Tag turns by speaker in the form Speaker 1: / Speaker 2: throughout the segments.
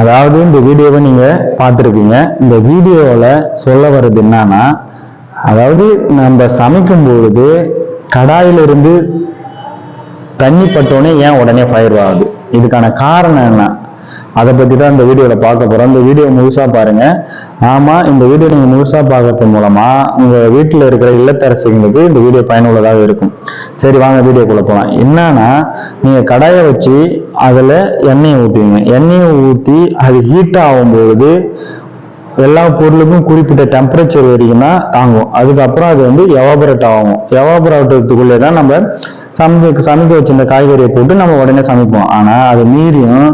Speaker 1: அதாவது இந்த வீடியோவை நீங்க பார்த்துருக்கீங்க. இந்த வீடியோவில் சொல்ல வர்றது என்னன்னா அதாவது நம்ம சமைக்கும் பொழுது கடாயிலிருந்து தண்ணி பட்டோடனே ஏன் உடனே ஃபயர் ஆகுது? இதுக்கான காரணம் என்ன? அதை பற்றி தான் இந்த வீடியோல பார்க்க போறோம். இந்த வீடியோ முழுசாக பாருங்க. ஆமாம் இந்த வீடியோ நீங்கள் முழுசாக பார்க்கறது மூலமாக உங்கள் வீட்டில் இருக்கிற இல்லத்தரசிங்களுக்கு இந்த வீடியோ பயனுள்ளதாக இருக்கும். சரி வாங்க வீடியோக்குள்ளே போகலாம் என்னன்னா நீங்கள் கடாயை வச்சு அதில் எண்ணெயை ஊற்றுவீங்க எண்ணெயை ஊற்றி அது ஹீட் ஆகும்பொழுது எல்லா பொருளுக்கும் குறிப்பிட்ட டெம்பரேச்சர் வரைக்கும் தான் தாங்கும். அதுக்கப்புறம் அது வந்து எவாபரேட் ஆகும். எவாபரேட்டத்துக்குள்ளே தான் நம்ம சமைக்க சமைக்க வச்சிருந்த காய்கறியை போட்டு நம்ம உடனே சமைப்போம். ஆனால் அது மீறியும்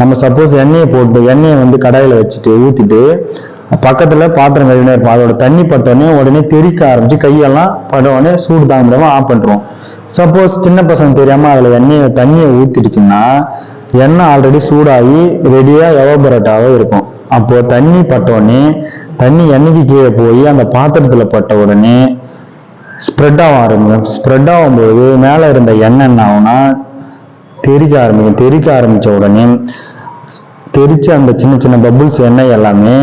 Speaker 1: நம்ம சப்போஸ் எண்ணெயை போட்டு எண்ணெயை வந்து கடாயில் வச்சுட்டு ஊற்றிட்டு பக்கத்தில் பாத்திரம் கழுவினே இருப்போம் அதோட தண்ணி பட்டோடனே உடனே தெறிக்க ஆரம்பிச்சு கையெல்லாம் படவுடனே உடனே சூடு தாங்க முடியாம ஆஃப் பண்ணுறோம் சப்போஸ் சின்ன பசங்க தெரியாம அதில் எண்ணெயை தண்ணியை ஊற்றிடுச்சுன்னா எண்ணெய் ஆல்ரெடி சூடாகி ரெடியாக எவாபரேட்டாகவே இருக்கும். அப்போ தண்ணி பட்ட உடனே தண்ணி எண்ணெய்க்கு கீழே போய் அந்த பாத்திரத்துல பட்ட உடனே ஸ்ப்ரெட் ஆக ஆரம்பிக்கும். ஸ்ப்ரெட் ஆகும்போது மேலே இருந்த எண்ணெய் என்ன ஆகும்னா தெறிக்க ஆரம்பிக்கும். தெரிக்க ஆரம்பிச்ச உடனே தெரிச்ச அந்த சின்ன சின்ன பபுள்ஸ் எண்ணெய் எல்லாமே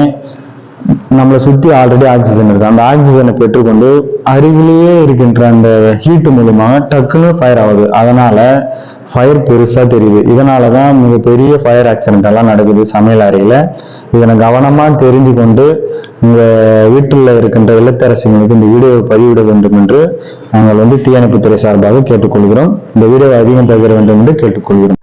Speaker 1: நம்மளை சுற்றி ஆல்ரெடி ஆக்சிஜன் இருக்கு. அந்த ஆக்சிஜனை பெற்றுக்கொண்டு அருகிலேயே இருக்கின்ற அந்த ஹீட்டு மூலியமாக டக்குன்னு ஃபயர் ஆகுது. அதனால ஃபயர் பெருசாக தெரியுது. இதனால தான் மிகப்பெரிய ஃபயர் ஆக்சிடென்ட் எல்லாம் நடக்குது சமையல் அறையில். இதனை கவனமாக தெரிஞ்சு கொண்டு உங்கள் வீட்டில் இருக்கின்ற இல்லத்தரசிங்களுக்கு இந்த வீடியோவை பதிவிட வேண்டும் என்று நாங்கள் வந்து தீயணைப்புத்துறை சார்பாக கேட்டுக்கொள்கிறோம். இந்த வீடியோவை அதிகம் பகிர வேண்டும் என்று கேட்டுக்கொள்கிறோம்.